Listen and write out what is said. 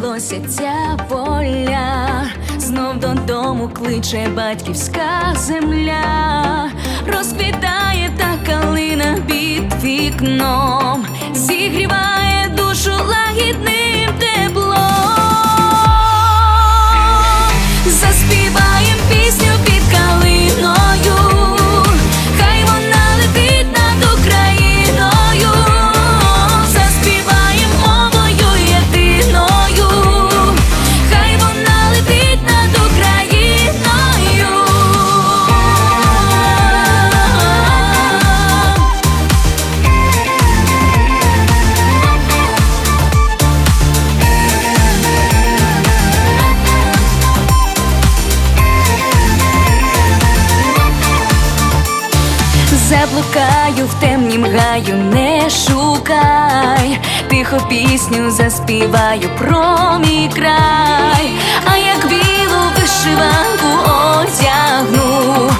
колосяться поля, знов додому кличе батьківська земля, розквітає та калина під вікном, зігріває душу лагідним Заблукаю в темнім гаю, не шукай, тихо пісню заспіваю про мій край, а як білу вишиванку одягну.